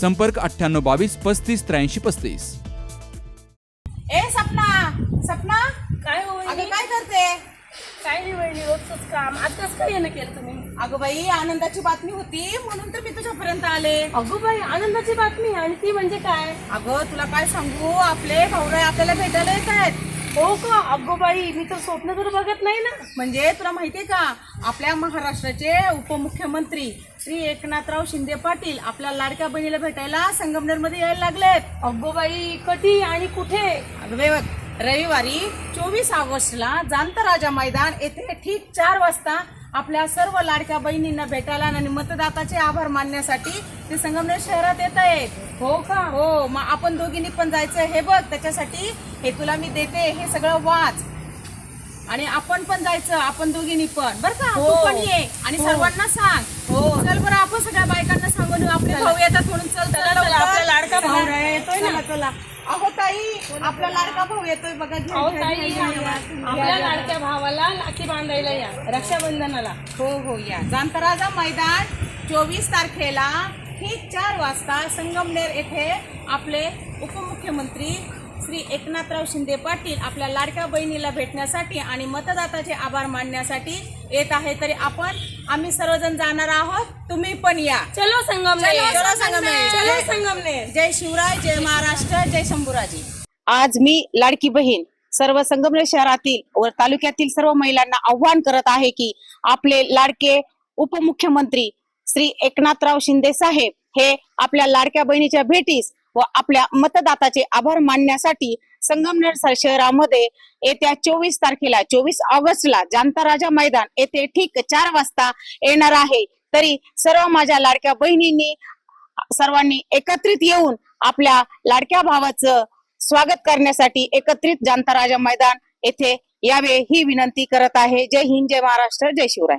संपर्क अठ्ठ्याण्णव बावीस पस्तीस त्र्याऐंशी पस्तीस. ए सपना सपना? काय हो अगं? काय करते? काय नाही वहिनी रोजच काम. आज कसं काय येणं केलं तुम्ही? अगं बाई आनंदाची बातमी होती म्हणून तर मी तुझ्यापर्यंत आले. अगो बाई आनंदाची बातमी. आणि ती म्हणजे काय? अगं तुला काय सांगू? आपले भाऊराय आपल्याला भेटायला येत आहेत. हो का? अगो बाई मी तर स्वप्न तर बघत नाही ना. म्हणजे तुला माहितीये का? आपल्या महाराष्ट्राचे उपमुख्यमंत्री श्री एकनाथराव शिंदे पाटील आपल्या लाडक्या बहिणीला भेटायला संगमनेरमध्ये यायला लागलेत. अगो बाई कधी आणि कुठे? अगं रविवारी चोवीस ऑगस्टला जांतराजा मैदान येथे ठीक चार वाजता आपल्या सर्व लाडक्या बहिणींना भेटायला आणि मतदाताचे आभार मानण्यासाठी ते संगमनेर शहरात येत आहेत. हो का? हो. मग आपण दोघींनी पण जायचं हे बघ त्याच्यासाठी हे तुला मी देते. हे सगळं वाच. आणि आपण पण जायचं. आपण दोघींनी पण. बर का? हो. तू पण ये आणि हो. सर्वांना सांग. हो. चल बरं आपण सगळ्या बायकांना सांगून येऊ. आपले. भाऊ येतात म्हणून चल चला, चला, आपला लाडका भाऊ ना. चला चला अहो ताई आपला लाडका भाऊ येतोय बघा. अहो ताई. आपल्या लाडक्या भावाला राखी बांधायला या रक्षाबंधनाला. हो हो या. जांतराजा मैदान चोवीस तारखेला ठीक चार वाजता संगमनेर येथे आपले उपमुख्यमंत्री श्री एकनाथराव शिंदे पाटील आपल्या लाडक्या बहिणीला भेटण्यासाठी आणि मतदाताचे आभार मानण्यासाठी येत आहे. तरी आपण आम्ही सर्वजण जाणार आहोत. तुम्ही पण या. चलो संगमनेर. चलो संगमनेर. चलो संगमनेर. जय शिवराय जय महाराष्ट्र जय शंभूराजी. आज मी लाडकी बहीण सर्व संगमनेर शहरातील व तालुक्यातील सर्व महिलांना आव्हान करत आहे की आपले लाडके उपमुख्यमंत्री श्री एकनाथराव शिंदे साहेब हे आपल्या लाडक्या बहिणीच्या भेटीस व आपल्या मतदाताचे आभार मानण्यासाठी संगमनेर शहरामध्ये येत्या चोवीस तारखेला चोवीस ऑगस्टला जांताराजा मैदान येथे ठीक चार वाजता येणार आहे. तरी सर्व माझ्या लाडक्या बहिणींनी सर्वांनी एकत्रित येऊन आपल्या लाडक्या भावाचं स्वागत करण्यासाठी एकत्रित जांता राजा मैदान येथे यावे ही विनंती करत आहे. जय हिंद जय महाराष्ट्र जय शिवराय.